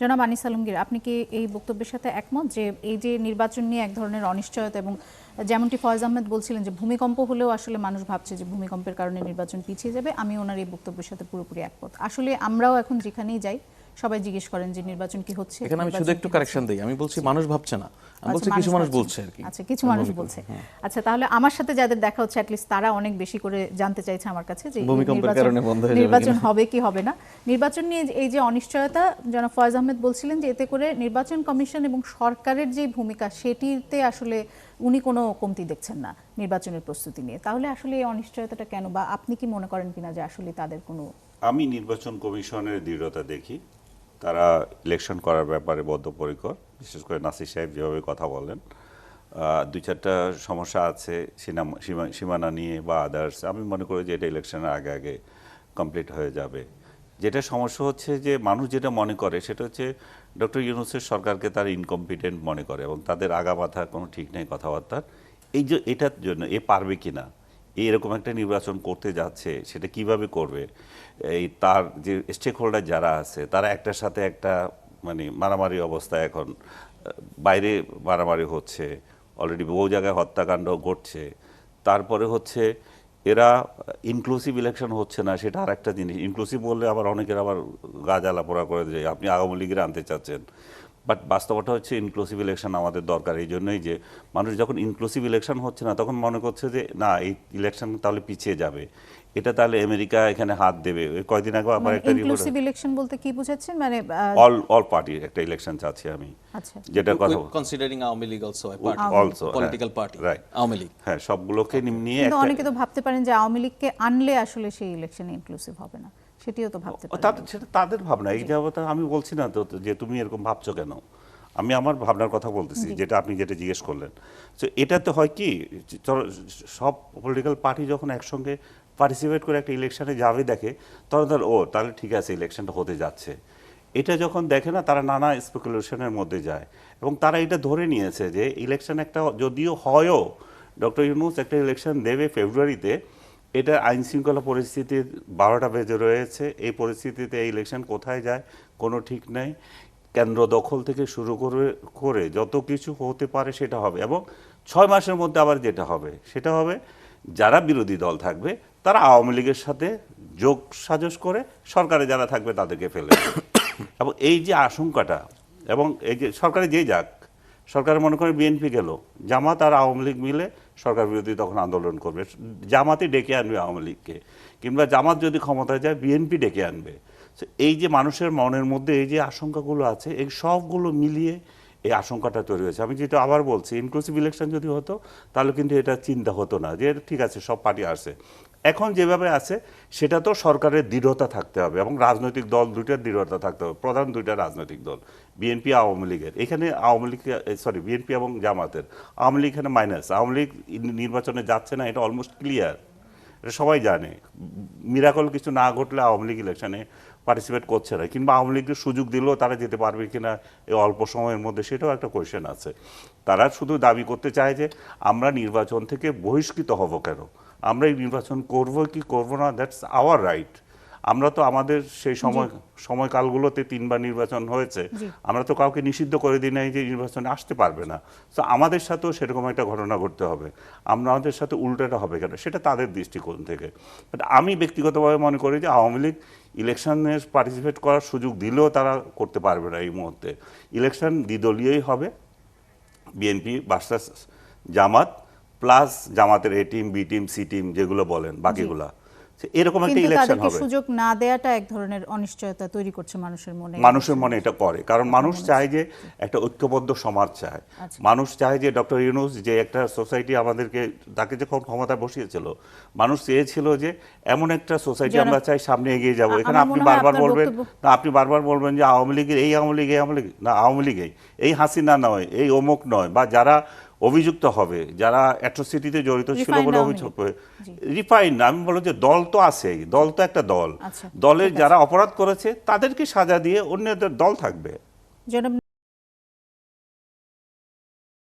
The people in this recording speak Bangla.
জনাব আনিস আলমগীর আপনি কি এই বক্তব্যের সাথে একমত যে এই যে নির্বাচন নিয়ে এক ধরনের অনিশ্চয়তা এবং যেমনটি ফয়েজ আহমেদ বলছিলেন যে ভূমিকম্প হলেও আসলে মানুষ ভাবছে যে ভূমিকম্পের কারণে নির্বাচন পিছিয়ে যাবে আমি ওনার এই বক্তব্যের সাথে পুরোপুরি একমত। আসলে আমরাও এখন যেখানেই যাই সবাই জিজ্ঞেস করেন যে নির্বাচন কি হচ্ছে এখানে আমি শুধু একটু কারেকশন? দিই আমি বলছি মানুষ ভাবছে না আমি আচ্ছা, বলছি কিছু মানুষ বলছে আর কি। আচ্ছা কিছু মানুষ বলছে। আচ্ছা তাহলে আমার সাথে যাদের দেখা হচ্ছে অ্যাটলিস্ট তারা অনেক বেশি করে জানতে চাইছে আমার কাছে যে নির্বাচন- হয়ে। হবে কি হবে না। নির্বাচন নিয়ে এই যে অনিশ্চয়তা, জনাব ফয়েজ আহমেদ বলছিলেন যে এতে করে নির্বাচন কমিশন এবং সরকারের যে ভূমিকা, সেটিতে আসলে উনি কোনো কমতি দেখছেন না নির্বাচনের প্রস্তুতি নিয়ে। তাহলে আসলে এই অনিশ্চয়তাটা কেন বা আপনি কি মনে করেন কিনা যে আসলে তাদের কোনো আমি নির্বাচন কমিশনের দৃঢ়তা দেখি। তারা ইলেকশন করার ব্যাপারে বদ্ধপরিকর, বিশেষ করে নাসির সাহেব যেভাবে কথা বলেন। দুই চারটা সমস্যা আছে সীমানা নিয়ে বা আদার্স আমি মনে করি যে এটা ইলেকশনের আগে আগে কমপ্লিট হয়ে যাবে। যেটা সমস্যা হচ্ছে যে মানুষ যেটা মনে করে, সেটা হচ্ছে ডক্টর ইউনুসের সরকারকে তার ইনকম্পিটেন্ট মনে করে এবং তাদের আগা আগামাথা কোনো ঠিক নেই কথাবার্তার। এই যে এটার জন্য এ পারবে কিনা এরকম একটা নির্বাচন করতে যাচ্ছে, সেটা কীভাবে করবে, এই তার যে স্টেক হোল্ডার যারা আছে, তারা একটার সাথে একটা মানে মারামারি অবস্থা এখন, বাইরে মারামারি হচ্ছে অলরেডি বহু জায়গায় হত্যাকাণ্ড ঘটছে। তারপরে হচ্ছে এরা ইনক্লুসিভ ইলেকশন হচ্ছে না, সেটা আর একটা জিনিস। ইনক্লুসিভ বললে আবার অনেকের আবার গা জ্বালা পোড়া করে যে আপনি আওয়ামী লীগের আনতে চাচ্ছেন। বাট বাস্তবতা হচ্ছে ইনক্লুসিভ ইলেকশন আমাদের দরকার এই জন্যই যে মানুষ যখন ইনক্লুসিভ ইলেকশন হচ্ছে না তখন মনে করছে যে না এই ইলেকশন তাহলে পিছিয়ে যাবে। এটা তাহলে আমেরিকা এখানে হাত দেবে। ওই কয়দিন আগে আবার একটা ইনক্লুসিভ ইলেকশন বলতে কি বুঝাচ্ছেন? মানে অল অল পার্টির একটা ইলেকশন চাচ্ছি আমি। আচ্ছা। যেটা কথা considering Awami League also a party also political party right Awami League হ্যাঁ সবগুলোকে নিয়ে একটা অনেকে তো ভাবতে পারেন যে আওয়ামী লীগকে আনলে আসলে সেই ইলেকশন ইনক্লুসিভ হবে না। সেটিও তো ভাবতে সেটা তাদের ভাবনা এই যাবত আমি বলছি না তো যে তুমি এরকম ভাবছ কেন? আমি আমার ভাবনার কথা বলতেছি যেটা আপনি যেটা জিজ্ঞেস করলেন। তো এটাতে হয় কি সব পলিটিক্যাল পার্টি যখন একসঙ্গে পার্টিসিপেট করে একটা ইলেকশনে যাবে দেখে তখন তাহলে ও তাহলে ঠিক আছে ইলেকশনটা হতে যাচ্ছে। এটা যখন দেখে না তারা নানা স্পেকুলেশনের মধ্যে যায়। এবং তারা এটা ধরে নিয়েছে যে ইলেকশন একটা যদিও হয়ও ডক্টর ইউনুস একটা ইলেকশন দেবে ফেব্রুয়ারিতে এটা আইন শৃঙ্খলা পরিস্থিতির বারোটা বেজে রয়েছে। এই পরিস্থিতিতে এই ইলেকশন কোথায় যায় কোনো ঠিক নেই। কেন্দ্র দখল থেকে শুরু করে করে যত কিছু হতে পারে সেটা হবে এবং ছয় মাসের মধ্যে আবার যেটা হবে, সেটা হবে যারা বিরোধী দল থাকবে তারা আওয়ামী লীগের সাথে যোগ সাজস করে সরকারে যারা থাকবে তাদেরকে ফেলে এবং এই যে আশঙ্কাটা এবং এই যে সরকারে যেই যাক সরকার মনে করে বিএনপি গেল। জামাত আর আওয়ামী লীগ মিলে সরকার বিরোধী তখন আন্দোলন করবে। জামাতই ডেকে আনবে আওয়ামী লীগকে। কিংবা জামাত যদি ক্ষমতায় যায়, বিএনপি ডেকে আনবে। এই যে মানুষের মনের মধ্যে এই যে আশঙ্কাগুলো আছে, এই সবগুলো মিলিয়ে এই আশঙ্কাটা তৈরি হয়েছে। আমি যেটা আবার বলছি ইনক্লুসিভ ইলেকশন যদি হতো, তাহলে কিন্তু এটা চিন্তা হতো না যে, ঠিক আছে, সব পার্টি আসে এখন যেভাবে আছে, সেটা তো সরকারের দৃঢ়তা থাকতে হবে এবং রাজনৈতিক দল দুইটার দৃঢ়তা থাকতে হবে। প্রধান দুইটা রাজনৈতিক দল, বিএনপি আওয়ামী লীগের। এখানে আওয়ামী লীগ সরি বিএনপি এবং জামাতের। আওয়ামী লীগ এখানে মাইনাস আওয়ামী লীগ নির্বাচনে যাচ্ছে না, এটা অলমোস্ট ক্লিয়ার এটা সবাই জানে। মিরাকল কিছু না ঘটলে আওয়ামী লীগ ইলেকশনে পার্টিসিপেট করছে না কিংবা আওয়ামী লীগের সুযোগ দিলেও তারা যেতে পারবে কিনা এই অল্প সময়ের মধ্যে সেটাও একটা কোয়েশ্চেন আছে। তারা শুধু দাবি করতে চায় যে আমরা নির্বাচন থেকে বহিষ্কৃত হব কেন? আমরা এই নির্বাচন করব কি করব না? দ্যাটস আওয়ার রাইট আমরা তো আমাদের সেই সময় সময়কালগুলোতে তিনবার নির্বাচন হয়েছে। আমরা তো কাউকে নিষিদ্ধ করে দিই নাই যে নির্বাচনে আসতে পারবে না। তো আমাদের সাথেও সেরকম একটা ঘটনা ঘটতে হবে। আমরা আমাদের সাথে উল্টোটা হবে কেন? সেটা তাদের দৃষ্টিকোণ থেকে। বাট আমি ব্যক্তিগতভাবে মনে করি যে আওয়ামী লীগ ইলেকশনে পার্টিসিপেট করার সুযোগ দিলেও তারা করতে পারবে না এই মুহূর্তে। ইলেকশন দ্বিদলীয়ই হবে। বিএনপি ভার্সাস জামাত প্লাস জামাতের A team B team C team যেগুলো বলেন, বাকিগুলা। এরকম একটা ইলেকশন হবে। সুযোগ না দেয়াটা এক ধরনের অনিশ্চয়তা তৈরি করছে মানুষের মনে। মানুষের মনে এটা করে। কারণ মানুষ চায় যে একটা ঐক্যবদ্ধ সমাজ চায়। আচ্ছা। মানুষ চায় যে ডক্টর ইউনুস যে একটা সোসাইটি আমাদেরকে তাকে যখন ক্ষমতায় বসিয়েছিল মানুষ চেয়েছিল যে এমন একটা সোসাইটি আমরা চাই সামনে এগিয়ে যাব। এখানে আপনি বারবার বলবেন না আপনি বারবার বলবেন যে আওয়ামী লীগের এই আওয়ামী লীগ এই আওয়ামী লীগ না আওয়ামী লীগেই এই হাসিনা নয় এই অমুক নয় বা যারা অভিযুক্ত হবে যারা অ্যাট্রোসিটিতে জড়িত ছিল বলে অভিযোগ। রিফাইন আমি বলব যে দল তো আছেই দল তো একটা দল। আচ্ছা, দলের যারা অপরাধ করেছে তাদেরকে সাজা দিয়ে অন্যদের দল থাকবে।